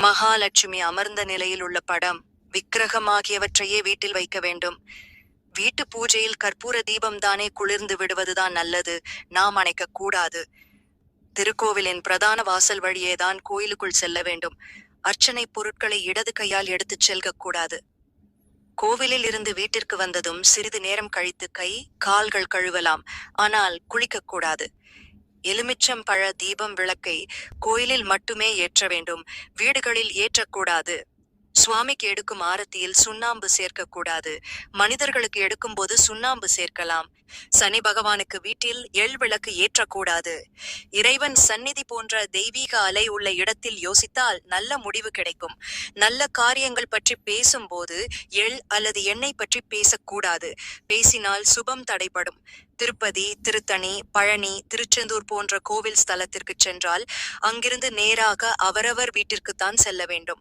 மகாலட்சுமி அமர்ந்த நிலையில் உள்ள படம் விக்கிரகம் ஆகியவற்றையே வீட்டில் வைக்க வேண்டும். வீட்டு பூஜையில் கற்பூர தீபம் தானே குளிர்ந்து விடுவதுதான் நல்லது நாம் அணைக்க கூடாது. திருக்கோவிலின் பிரதான வாசல் வழியேதான் கோயிலுக்குள் செல்ல வேண்டும். அர்ச்சனை பொருட்களை இடது கையால் எடுத்துச் செல்கக் கூடாது. கோவிலில் இருந்து வீட்டிற்கு வந்ததும் சிறிது நேரம் கழித்து கை கால்கள் கழுவலாம் ஆனால் குளிக்கக் எலுமிச்சம் பழ தீபம் விளக்கை கோயிலில் மட்டுமே ஏற்ற வேண்டும். வீடுகளில் ஏற்றக்கூடாது. சுவாமிக்கு எடுக்கும் ஆரத்தியில் சுண்ணாம்பு சேர்க்கக்கூடாது. மனிதர்களுக்கு எடுக்கும்போது சுண்ணாம்பு சேர்க்கலாம். சனி பகவானுக்கு வீட்டில் எள் விளக்கு ஏற்றக்கூடாது. இறைவன் சந்நிதி போன்ற தெய்வீக அலை உள்ள இடத்தில் யோசித்தால் நல்ல முடிவு கிடைக்கும். நல்ல காரியங்கள் பற்றி பேசும்போது எள் அல்லது எண்ணெய் பற்றி பேசக்கூடாது. பேசினால் சுபம் தடைபடும். திருப்பதி திருத்தணி பழனி திருச்செந்தூர் போன்ற கோவில் ஸ்தலத்திற்கு சென்றால் அங்கிருந்து நேராக அவரவர் வீட்டிற்குத்தான் செல்ல வேண்டும்.